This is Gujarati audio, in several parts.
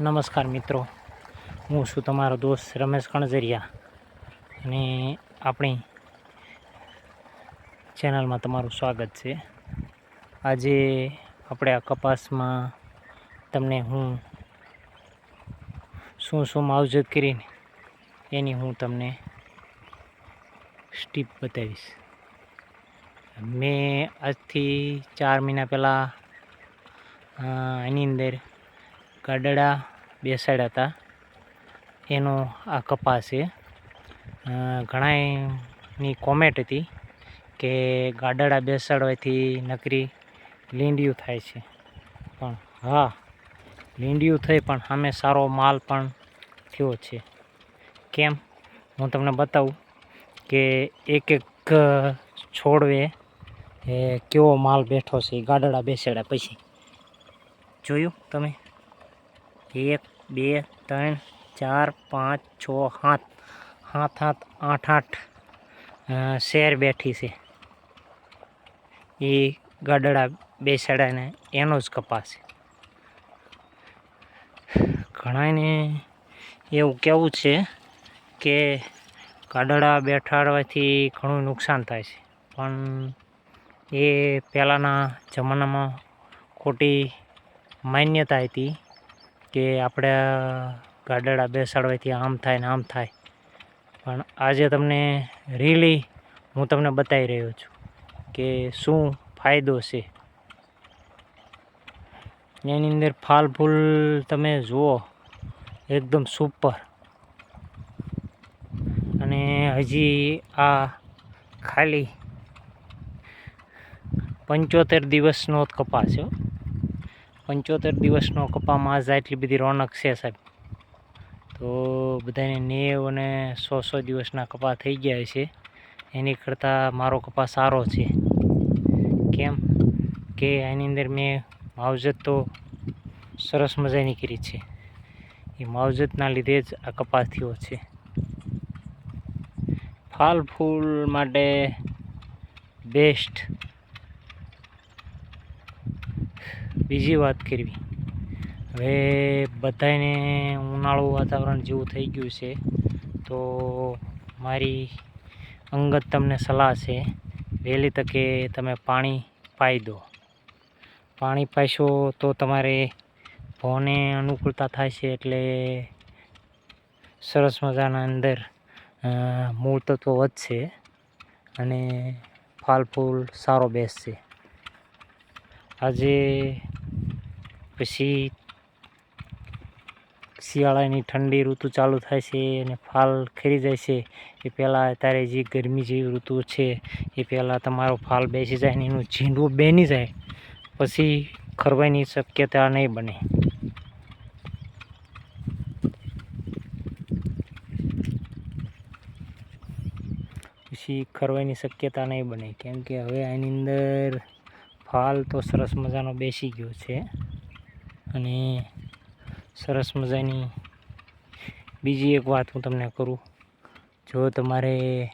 નમસ્કાર મિત્રો. હું છું તમારો દોસ્ત રમેશ કણઝરિયા અને આપણી ચેનલમાં તમારું સ્વાગત છે. આજે આપણે આ કપાસમાં તમને હું શું શું માવજત કરીને એની હું તમને સ્ટીપ બતાવીશ. મેં આજથી ચાર મહિના પહેલાં એની અંદર ગાડડા બેસાડ્યા હતા. એનો આ કપાસ છે. ઘણાની કોમેન્ટ હતી કે ગાડડા બેસાડવાથી નકરી લીંડિયું થાય છે. પણ હા, લીંડિયું થઈ પણ સામે સારો માલ પણ થયો છે. કેમ? હું તમને બતાવું કે એક એક છોડવે, એ કેવો માલ બેઠો છે ગાડડા બેસાડ્યા પછી. જોયું તમે? એક, બે, ત્રણ, ચાર, પાંચ, છ, સાત. સાત સાત, આઠ આઠ શેર બેઠી છે. એ ગાડડા બેસાડાને એનો જ કપાસ ઘણાને એવું કહેવું છે કે ગાડડા બેઠાડવાથી ઘણું નુકસાન થાય છે. પણ એ પહેલાંના જમાનામાં ખોટી માન્યતા હતી. કે આપણે ગાડડા બેસાડવાથી આમ થાય ને આમ થાય. પણ આજે તમને રીલી હું તમને બતાવી રહ્યો છું કે શું ફાયદો છે. એની અંદર ફાલ ફૂલ તમે જુઓ, એકદમ સુપર અને હજી આ ખાલી પંચોતેર દિવસનો જ કપાસ છે. પંચોતેર દિવસનો કપામાં આજ આટલી બધી રોનક છે સાહેબ. તો બધાને નેવ અને સો સો દિવસના કપા થઈ ગયા છે. એની કરતાં મારો કપા સારો છે. કેમ કે એની અંદર મેં માવજત તો સરસ મજાની કરી છે. એ માવજતના લીધે જ આ કપાસ થયો છે. ફાલ ફૂલ માટે બેસ્ટ બીજી વાત કરવી. હવે બધાને ઉનાળું વાતાવરણ જેવું થઈ ગયું છે, તો મારી અંગત તમને સલાહ છે, વહેલી તકે તમે પાણી પાઈ દો. પાણી પાઈશો તો તમારે ભોને અનુકૂળતા થાય છે એટલે સરસ મજાના અંદર મૂળ તત્વો વધશે અને ફાલ ફૂલ સારો બેસશે. આજે પછી શિયાળાની ઠંડી ઋતુ ચાલુ થાય છે અને ફાલ ખરી જાય છે, એ પહેલાં અત્યારે જે ગરમી જેવી ઋતુ છે, એ પહેલાં તમારો ફાલ બેસી જાય ને એનું ઝીંડવું બેની જાય. પછી ખરવાની શક્યતા નહીં બને. પછી ખરવાની શક્યતા નહીં બને, કેમ કે હવે આની અંદર ફાલ તો સરસ મજાનો બેસી ગયો છે. અને સરસ મજાની બીજી એક વાત હું તમને કરું. જો તમારે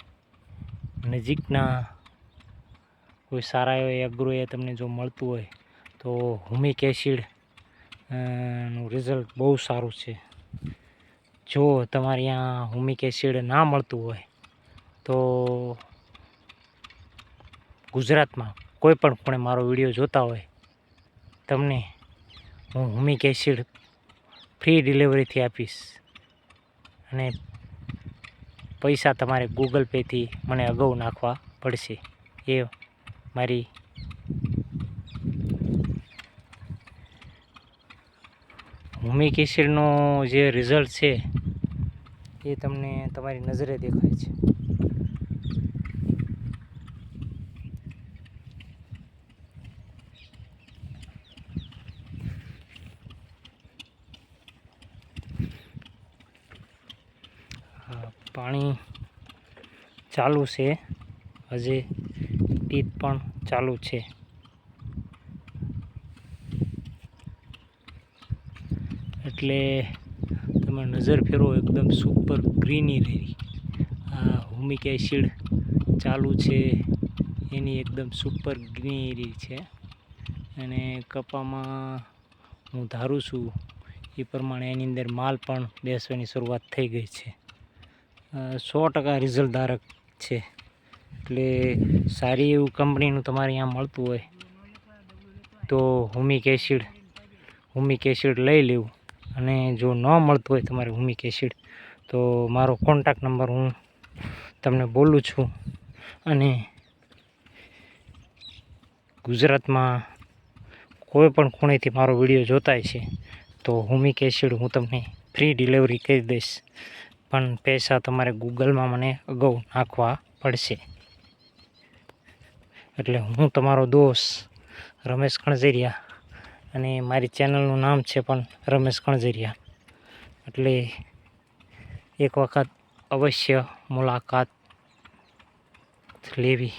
નજીકના કોઈ સારા એવા એગ્રો એ તમને જો મળતું હોય, તો હુમિક એસિડનું રિઝલ્ટ બહુ સારું છે. જો તમારે ત્યાં હુમિક એસિડ ના મળતું હોય, તો ગુજરાતમાં કોઈ પણ ખૂણે મારો વીડિયો જોતા હોય, તમને હું હુમિક એસિડ ફ્રી ડિલિવરીથી આપીશ. અને પૈસા તમારે ગૂગલ પેથી મને અગાઉ નાખવા પડશે. એ મારી હુમિક એસિડનો જે રિઝલ્ટ છે, એ તમને તમારી નજરે દેખાય છે હા, પાણી ચાલુ છે. હજી પીત પણ ચાલુ છે. એટલે તમે નજર ફેરવો, એકદમ સુપર ગ્રીનરી આ હુમિક એસિડ ચાલુ છે. એની એકદમ સુપર ગ્રીનરી છે. અને કપામાં હું ધારું છું, એ પ્રમાણે એની અંદર માલ પણ બેસવાની શરૂઆત થઈ ગઈ છે. સો ટકા રિઝલ્ટધારક છે. એટલે સારી એવું કંપનીનું તમારે અહીંયા મળતું હોય તો હુમિક એસિડ હુમિક એસિડ લઈ લેવું. અને જો ન મળતું હોય તમારે હુમિક એસિડ, તો મારો કોન્ટેક્ટ નંબર હું તમને બોલું છું. અને ગુજરાતમાં કોઈ પણ ખૂણેથી મારો વીડિયો જોતાય છે, તો હુમિક એસિડ હું તમને ફ્રી ડિલિવરી કરી દઈશ. પણ પૈસા તમારે ગૂગલમાં મને અગાઉ નાખવા પડશે. એટલે હું તમારો દોસ્ત રમેશ કણઝેરિયા અને મારી ચેનલનું નામ છે પણ રમેશ કણઝેરિયા. એટલે એક વખત અવશ્ય મુલાકાત લેવી.